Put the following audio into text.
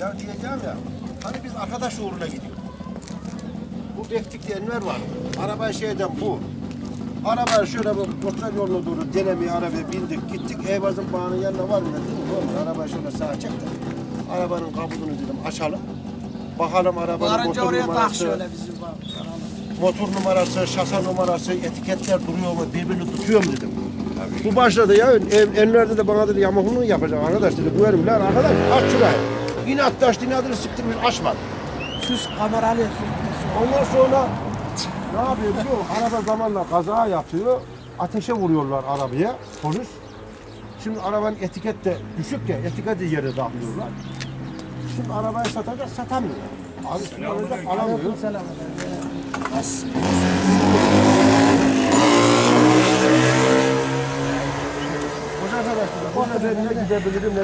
Ya diyeceğim ya. Hani biz arkadaş uğruna gidiyoruz. Bu Bektik'te Enver var. Araba şeyden bu. Araba şöyle bir portal yoluna doğru denemeye arabaya bindik gittik. Eybaz'ın bağının yanına var mı dedim. Oğlum araba şöyle sağa çek de. Arabanın kaputunu dedim açalım. Bakalım arabanın Varınca motor oraya tak numarası, şöyle bizim bak. motor numarası, şasa numarası, etiketler duruyor mu, birbirini tutuyor mu dedim. Bu başladı ya, ev, Enver'de de bana dedi yamukluğunu yapacak arkadaş dedi. Bu verim lan arkadaş aç şurayı. İnat taş inadını siktirmiş açmadı. Süs kameralı süs. Ondan sonra ne yapıyor biliyor musun? Araba zamanla kaza yapıyor. Ateşe vuruyorlar arabaya polis. Şimdi arabanın etiket de düşük ya etiketi yere dağılıyorlar. Şimdi arabayı satacak satamıyor. Abi kullanacak alamıyor. Selam. Hoca arkadaşlar bu seferine gidebilirim.